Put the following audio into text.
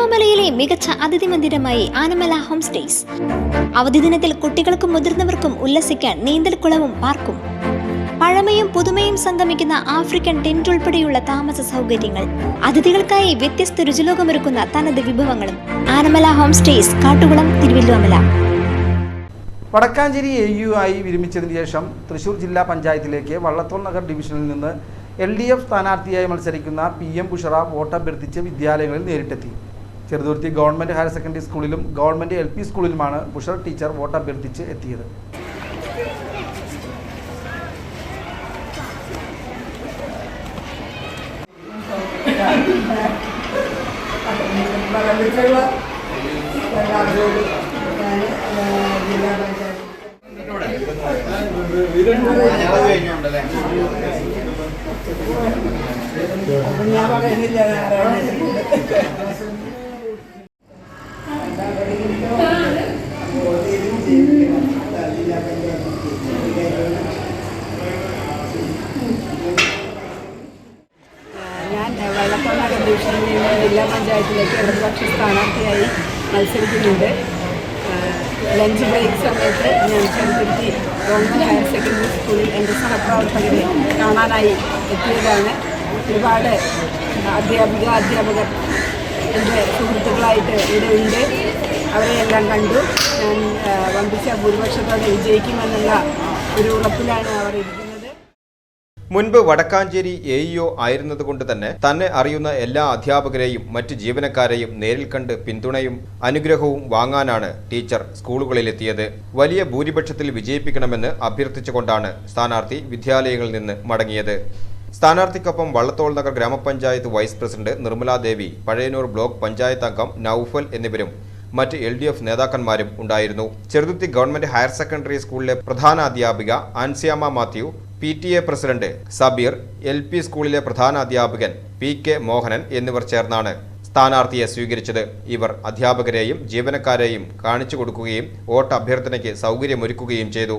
തിരുവല്ലോമലയിലെ മികച്ച അതിഥി മന്ദിരമായി ആനമല ഹോം സ്റ്റേസ്. അവധി ദിനത്തിൽ കുട്ടികൾക്കും മുതിർന്നവർക്കും ഉല്ലസിക്കാൻ നീന്തൽക്കുളവും പാർക്കും. പഴമയും പുതുമയും സംഗമിക്കുന്ന ആഫ്രിക്കൻ ടെന്റ് ഉൾപ്പെടെയുള്ള താമസ സൗകര്യങ്ങൾ. അതിഥികൾക്കായി വ്യത്യസ്ത രുചിലോകമൊരുക്കുന്ന തനത് വിഭവങ്ങളും. ആനമല ഹോം സ്റ്റേസ് കാട്ടുകുളം തിരുവല്ലോമല വടക്കാഞ്ചേരി എ യു ആയി വിരമിച്ചതിന് ശേഷം തൃശൂർ ജില്ലാ പഞ്ചായത്തിലേക്ക് വള്ളത്തോൾ നഗർ ഡിവിഷനിൽ നിന്ന് എൽ ഡി എഫ് സ്ഥാനാർത്ഥിയായി മത്സരിക്കുന്ന പി എം ബുഷറ വോട്ടഭ്യർത്ഥിച്ച് വിദ്യാലയങ്ങളിൽ നേരിട്ടെത്തി. ചെറുതുരുത്തി ഗവൺമെന്റ് ഹയർ സെക്കൻഡറി സ്കൂളിലും ഗവൺമെന്റ് എൽ പി സ്കൂളിലുമാണ് ബുഷർ ടീച്ചർ വോട്ട് അഭ്യർത്ഥിച്ച് എത്തിയത്. ഞാൻ പറയുന്നില്ല ഞാൻ വെള്ളത്തോണ ഡിവിഷനിൽ നിന്ന് ജില്ലാ പഞ്ചായത്തിലേക്ക് ഇടതുപക്ഷ സ്ഥാനാർത്ഥിയായി മത്സരിക്കുന്നുണ്ട്. ലഞ്ച് ബ്രേക്ക് സമയത്ത് ഞാൻ ചെറുതുരുത്തി ഗവൺമെന്റ് ഹയർ സെക്കൻഡറി സ്കൂളിൽ എന്റെ സഹപ്രവർത്തകരെ കാണാനായി എത്തിയതാണ്. ഒരുപാട് അധ്യാപിക അധ്യാപകർ എന്റെ സുഹൃത്തുക്കളായിട്ട് ഇവിടെ ഉണ്ട് അവരെയെല്ലാം കണ്ടു. ഞാൻ വമ്പിച്ച ഭൂരിപക്ഷത്തോടെ വിജയിക്കുമെന്നുള്ള ഒരു ഉറപ്പിലാണ് അവർ ഇരിക്കുന്നത്. മുൻപ് വടക്കാഞ്ചേരി എ ഇഒ ആയിരുന്നതുകൊണ്ട് തന്നെ തന്നെ അറിയുന്ന എല്ലാ അധ്യാപകരെയും മറ്റ് ജീവനക്കാരെയും നേരിൽ കണ്ട് പിന്തുണയും അനുഗ്രഹവും വാങ്ങാനാണ് ടീച്ചർ സ്കൂളുകളിലെത്തിയത്. വലിയ ഭൂരിപക്ഷത്തിൽ വിജയിപ്പിക്കണമെന്ന് അഭ്യർത്ഥിച്ചുകൊണ്ടാണ് സ്ഥാനാർത്ഥി വിദ്യാലയങ്ങളിൽ നിന്ന് മടങ്ങിയത്. സ്ഥാനാർത്ഥിക്കൊപ്പം വള്ളത്തോൾ നഗർ ഗ്രാമപഞ്ചായത്ത് vice president Nirmaladevi Pazhayannur block panchayat അംഗം നൌഫൽ എന്നിവരും മറ്റ് എൽ ഡി എഫ് നേതാക്കന്മാരും ഉണ്ടായിരുന്നു. ചെറുതുത്തി ഗവൺമെന്റ് ഹയർ സെക്കൻഡറി സ്കൂളിലെ പ്രധാന അധ്യാപിക Ansiyamma Mathew P T A president Sabeer L P സ്കൂളിലെ പ്രധാന അധ്യാപകൻ പി കെ മോഹനൻ എന്നിവർ ചേർന്നാണ് സ്ഥാനാർത്ഥിയെ സ്വീകരിച്ചത്. ഇവർ അധ്യാപകരെയും ജീവനക്കാരെയും കാണിച്ചു കൊടുക്കുകയും വോട്ട് അഭ്യർത്ഥനയ്ക്ക് സൗകര്യമൊരുക്കുകയും ചെയ്തു.